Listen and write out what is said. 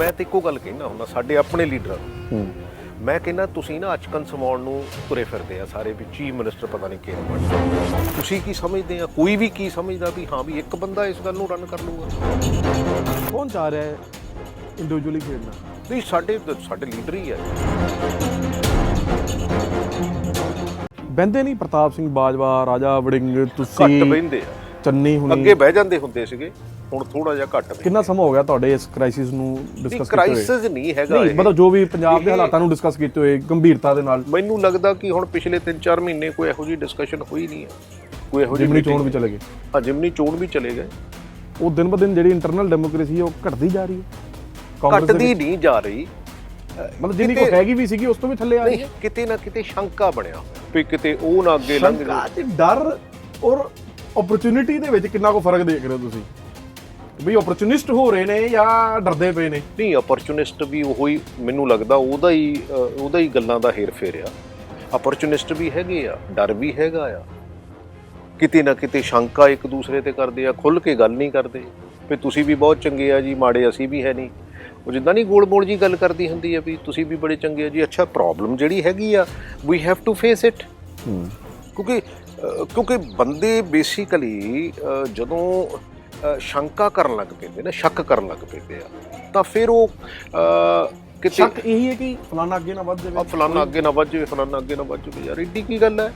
ਮੈਂ ਤੇ ਇੱਕੋ ਗੱਲ ਕਹਿਣਾ ਹੁੰਦਾ ਸਾਡੇ ਆਪਣੇ ਲੀਡਰਾਂ ਨੂੰ। ਹੂੰ। ਮੈਂ ਕਹਿੰਦਾ ਤੁਸੀਂ ਨਾ ਅਚਕਨ ਸਮਾਉਣ ਨੂੰ ਤੁਰੇ ਫਿਰਦੇ ਆ ਸਾਰੇ ਵੀ ਚੀਫ ਮਿਨਿਸਟਰ ਪਤਾ ਨਹੀਂ ਕਿਹੜਾ ਬਣ ਤੁਸੀਂ ਕੀ ਸਮਝਦੇ ਆ? ਕੋਈ ਵੀ ਕੀ ਸਮਝਦਾ ਵੀ ਹਾਂ ਵੀ ਇੱਕ ਬੰਦਾ ਇਸ ਗੱਲ ਨੂੰ ਰਨ ਕਰ ਲੂਗਾ ਕੌਣ ਚਾਹ ਰਿਹਾ ਹੈ ਇੰਡੀਵਿਜੂਅਲੀ ਖੇਡਣਾ? ਨਹੀਂ ਸਾਡੇ ਸਾਡੇ ਲੀਡਰ ਹੀ ਆ। ਬੰਦੇ ਨਹੀਂ ਪ੍ਰਤਾਪ ਸਿੰਘ ਬਾਜਵਾ ਰਾਜਾ ਵੜਿੰਗ ਘੱਟ ਤੁਸੀਂ ਬਹਿੰਦੇ ਆ। ਚੰਨੀ ਹੁਣੀ। ਅੱਗੇ ਬਹਿ ਜਾਂਦੇ ਹੁੰਦੇ ਸੀਗੇ। ਹੁਣ ਥੋੜਾ ਜਿਹਾ ਘਟ ਰਿਹਾ ਕਿੰਨਾ ਸਮਾਂ ਹੋ ਗਿਆ ਤੁਹਾਡੇ ਇਸ ਕ੍ਰਾਈਸਿਸ ਨੂੰ ਡਿਸਕਸ ਕੀਤੇ ਹੋਏ? ਕ੍ਰਾਈਸਿਸ ਨਹੀਂ ਹੈਗਾ ਨਹੀਂ ਮਤਲਬ ਜੋ ਵੀ ਪੰਜਾਬ ਦੇ ਹਾਲਾਤਾਂ ਨੂੰ ਡਿਸਕਸ ਕੀਤੇ ਹੋਏ ਗੰਭੀਰਤਾ ਦੇ ਨਾਲ। ਮੈਨੂੰ ਲੱਗਦਾ ਕਿ ਹੁਣ ਪਿਛਲੇ 3-4 ਮਹੀਨੇ ਕੋਈ ਇਹੋ ਜੀ ਡਿਸਕਸ਼ਨ ਹੋਈ ਨਹੀਂ ਹੈ। ਕੋਈ ਇਹੋ ਜਿਹੀ ਜਿਮਨੀ ਚੋਣ ਵੀ ਚਲੇ ਗਏ। ਹਾਂ ਜਿਮਨੀ ਚੋਣ ਵੀ ਚਲੇ ਗਏ। ਉਹ ਦਿਨ ਬਦਿਨ ਜਿਹੜੀ ਇੰਟਰਨਲ ਡੈਮੋਕ੍ਰੇਸੀ ਹੈ ਉਹ ਘਟਦੀ ਜਾ ਰਹੀ ਹੈ। ਘਟਦੀ ਨਹੀਂ ਜਾ ਰਹੀ। ਮਤਲਬ ਜਿੰਨੀ ਕੋ ਹੈਗੀ ਵੀ ਸੀਗੀ ਉਸ ਤੋਂ ਵੀ ਥੱਲੇ ਆ ਰਹੀ ਹੈ। ਕਿਤੇ ਨਾ ਕਿਤੇ ਸ਼ੰਕਾ ਬਣਿਆ ਵੀ ਕਿਤੇ ਉਹ ਨਾ ਅੱਗੇ ਲੰਘ ਜਾਵੇ। ਸ਼ੰਕਾ ਤੇ ਡਰ ਔਰ ਓਪਰਚੁਨਿਟੀ ਦੇ ਵਿੱਚ ਕਿੰਨਾ ਕੋ ਫ਼ਰਕ ਦੇਖ ਰਹੇ ਹੋ ਤੁਸੀਂ? ਵੀ ਓਪਰਚੁਨਿਸਟ ਹੋ ਰਹੇ ਨੇ ਜਾਂ ਡਰਦੇ ਪਏ ਨੇ? ਨਹੀਂ ਅਪਰਚੂਨਿਸਟ ਵੀ ਉਹੋ ਹੀ ਮੈਨੂੰ ਲੱਗਦਾ ਉਹਦਾ ਹੀ ਉਹਦਾ ਹੀ ਗੱਲਾਂ ਦਾ ਹੇਰ ਫੇਰ ਆ ਅਪਰਚੂਨਿਸਟ ਵੀ ਹੈਗੇ ਆ ਡਰ ਵੀ ਹੈਗਾ ਆ। ਕਿਤੇ ਨਾ ਕਿਤੇ ਸ਼ੰਕਾ ਇੱਕ ਦੂਸਰੇ ਤੇ ਕਰਦੇ ਆ ਖੁੱਲ ਕੇ ਗੱਲ ਨਹੀਂ ਕਰਦੇ। ਵੀ ਤੁਸੀਂ ਵੀ ਬਹੁਤ ਚੰਗੇ ਆ ਜੀ ਮਾੜੇ ਅਸੀਂ ਵੀ ਹੈ ਨਹੀਂ। ਉਹ ਜਿੱਦਾਂ ਨਹੀਂ ਗੋਲ-ਮੋਲ ਜੀ ਗੱਲ ਕਰਦੀ ਹੁੰਦੀ ਆ ਵੀ ਤੁਸੀਂ ਵੀ ਬੜੇ ਚੰਗੇ ਆ ਜੀ ਅੱਛਾ ਪ੍ਰੋਬਲਮ ਜਿਹੜੀ ਹੈਗੀ ਆ we have to face it ਕਿਉਂਕਿ ਕਿਉਂਕਿ ਬੰਦੇ ਬੇਸਿਕਲੀ ਜਦੋਂ ਸ਼ੰਕਾ ਕਰਨ ਲੱਗ ਪੈਂਦੇ ਨੇ ਸ਼ੱਕ ਕਰਨ ਲੱਗ ਪੈਂਦੇ ਆ। ਤਾਂ ਫਿਰ ਉਹ ਕਿਤੇ ਸ਼ੱਕ ਇਹੀ ਹੈ ਕਿ ਫਲਾਣਾ ਅੱਗੇ ਨਾ ਵੱਧ ਆ ਜਾਵੇ ਫਲਾਨਾ ਅੱਗੇ ਨਾ ਵੱਜ ਜਾਵੇ ਫਲਾਨਾ ਅੱਗੇ ਨਾ ਵੱਜ ਜਾਵੇ। ਯਾਰ ਏਡੀ ਕੀ ਗੱਲ ਹੈ?